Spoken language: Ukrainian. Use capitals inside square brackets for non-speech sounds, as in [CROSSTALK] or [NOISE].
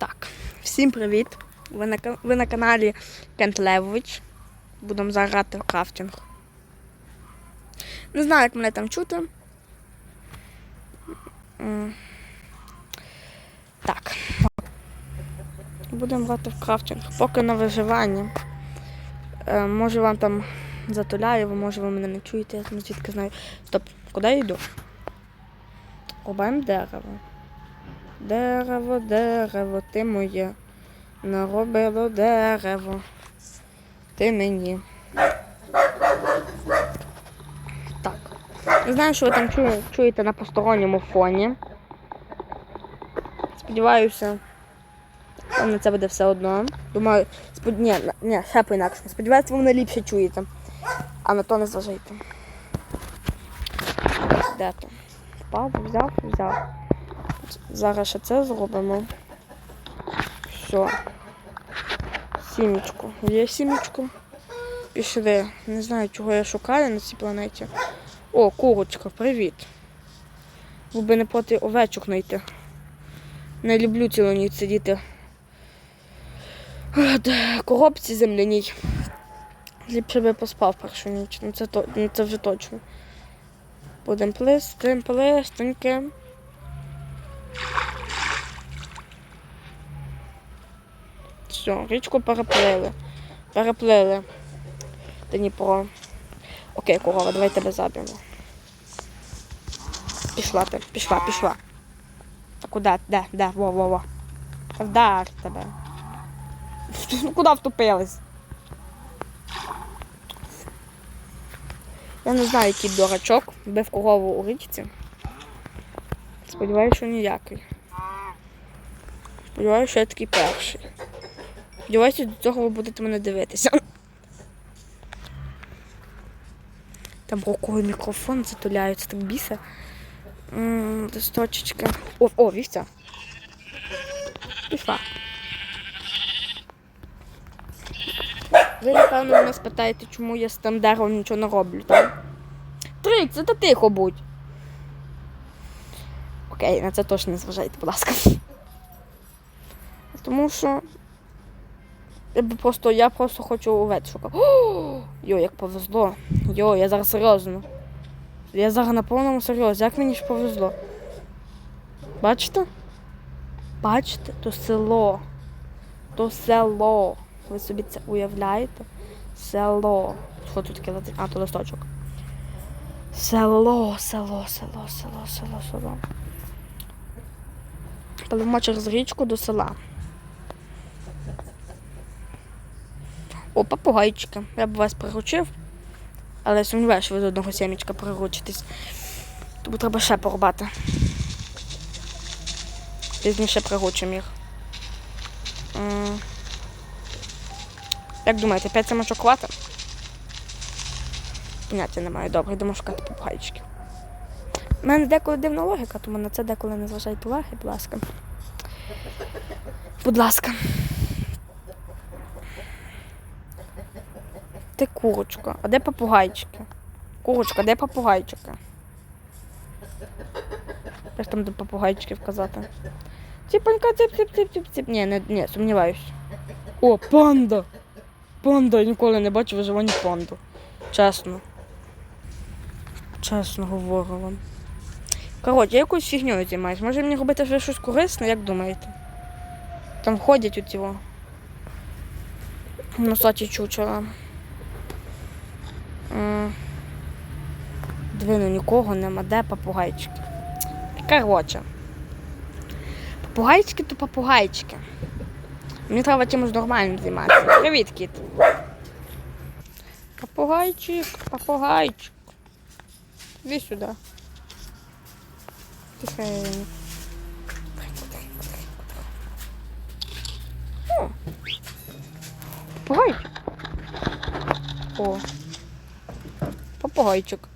Так, всім привіт! Ви на, ви на каналі Кент Левович. Будемо зараз грати в крафтинг. Не знаю, як мене там чути. Так. Будемо грати в крафтинг. Поки на виживанні. Е, може вам там затуляю, може ви мене не чуєте, я звідки знаю. Стоп, куди я йду? Рубаємо дерево. Дерево, дерево, ти моє. Наробило дерево. Ти мені. Так. Не знаю, що ви там чує- чуєте на посторонньому фоні. Сподіваюся, вам на це буде все одно. Думаю, спод... ні, ні, ще по-інакше. Сподіваюся, ви мене ліпше чуєте. А на то не зважайте. Де то? Впав, взяв, взяв. Зараз ще це зробимо. Все. Сімечку. Є сімечку. Пішли. Не знаю, чого я шукаю на цій планеті. О, курочка, привіт. Ви би не проти овечок знайти. Не люблю цілу ніч сидіти. коробці земляній. Ліпше би поспав першу ніч. Ну це, то, ну, це вже точно. Будемо плисти, плистеньки. Все, річку переплили. Переплили. Дніпро. Окей, корова, давай тебе заб'ємо. Пішла ти, пішла, пішла. А куди? Де? Де? Во, во, во. Вдар тебе. [LAUGHS] Куди втупилась? Я не знаю, який дурачок бив корову у річці. Сподіваюся, що ніякий. Сподіваюся, що я такий перший. Сподіваюся, до цього ви будете мене дивитися. Там рукою мікрофон затуляється, так біса. М, Листочечки. О, о, вівця. Пішла. Ви, напевно, мене спитаєте, чому я з тим деревом нічого не роблю, так? Трик, це ти тихо будь. Окей, на це точно не зважайте, будь ласка. Тому що я просто, я просто хочу овець шукати. Йо, як повезло. Йо, я зараз серйозно. Я зараз на повному серйозі. Як мені ж повезло? Бачите? Бачите, то село. То село. Ви собі це уявляєте? Село. Що тут таке летить? А, то листочок. Село, село, село, село, село, село. Пливемо через річку до села. О, попугайчики. Я б вас приручив, але сумніваюся, що ви з одного сімечка приручитесь. Тому треба ще порубати. Пізніше приручимо їх. Як думаєте, 5 самочок хватить? Поняття немає. Добре, йдемо шукати попугайчиків. У мене деколи дивна логіка, тому на це деколи не зважайте уваги, будь ласка. Будь ласка. Ти курочка. А де попугайчики? Курочка, де попугайчики? Як там до попугайчиків казати? Ціпонька, ціп, ціп, ціп, ціп, ціп. Ні, не, ні, сумніваюсь. О, панда! Панда, я ніколи не бачив виживання панду. Чесно. Чесно говорю вам. Коротше, я якоюсь фігньою займаюсь. Може мені робити вже щось корисне, як думаєте? Там ходять у цього. Носаті чучела. Двину нікого нема, де попугайчики. Коротше. Попугайчики то попугайчики. Мені треба чимось нормальним займатися. Привіт, кіт. Попугайчик, попугайчик. Іди сюди. Тихенько. О. Попугайчик. О. Попугайчик.